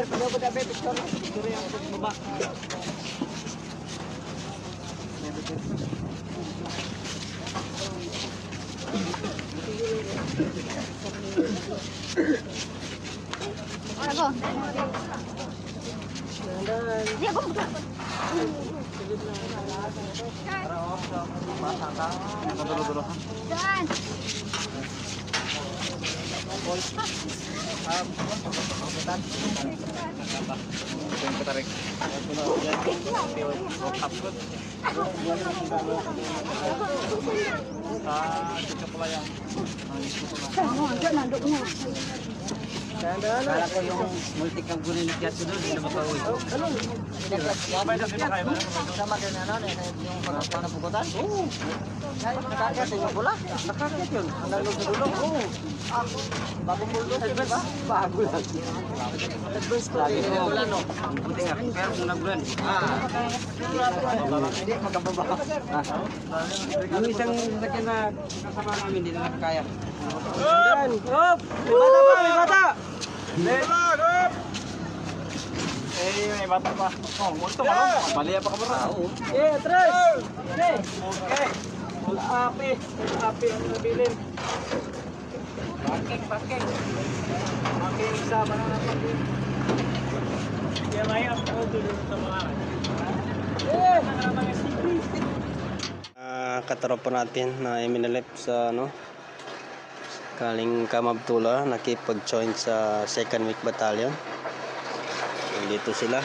Sir, pwede ko dapat picture. Picture yung baba. Ano ko? Hindi ako Paul. Um, pagkutan. Ito yung katarik. Ito na yan. Upload. Ah, ito pala yan. Ano, andyan, andyan. Kala ko yung multi kang gunin ni Kiatsu doon, hindi na makauwi. Sama din ano, yung panapukutan? Oo. Nakakat yung bola? Nakakat yun. Ang dulo? Oo. Bagong bulldog yun ba? Bago lang. Advance ko din. Wala no. Buti nga. Pero kung nag-run. Ah. Hindi, magkababa. Yung isang sakyan na kasama namin, hindi na nakakaya. Up! Up! May bata pa! May bata! Eh, may bata pa. Oh, multo ka lang. Baliya pa ka ba? Oo. Eh, atras! Okay. Okay. Wala api. Wala api ang nabilin. Parking, parking. Parking isa, banana parking. Kaya mahirap ako dito sa mga. Eh! mga city. Ah, katropa natin na Eminalep sa ano galing Kamabtula nakipag-join sa 2nd Week Battalion. Dito sila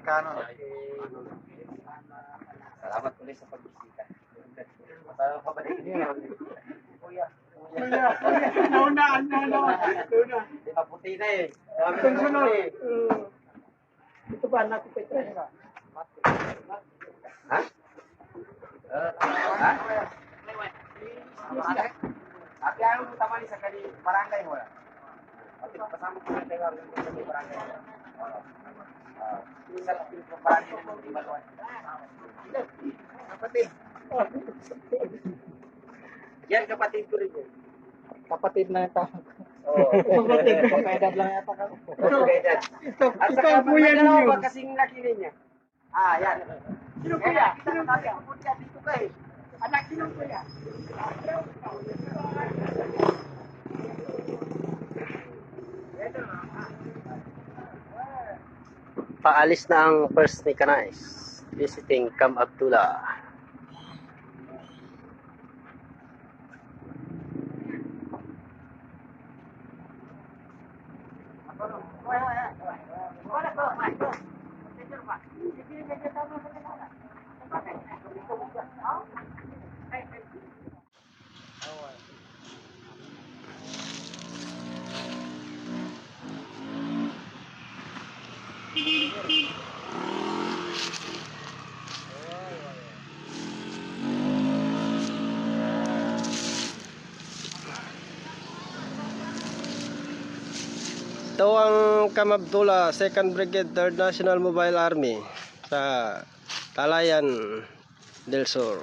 Amerikano eh, na. Salamat ulit sa pagbisita. Utama di sekali barangkali mula? Tapi pesan yang harus menjadi perangkat. Bisa lebih kembali di bawah. Apa sih? Kapatid ko rin. Kapatid na yung tawag ko. Oo. Kapatid, kapedad lang yata Ah, yan. Sino kuya? Sino kuya? Dito ka eh. Anak, sino kuya? Paalis na ang first ni Kanais. Visiting Cam Abdullah Ito ang Kamabdula 2nd Brigade 3rd National Mobile Army sa Talayan del Sur.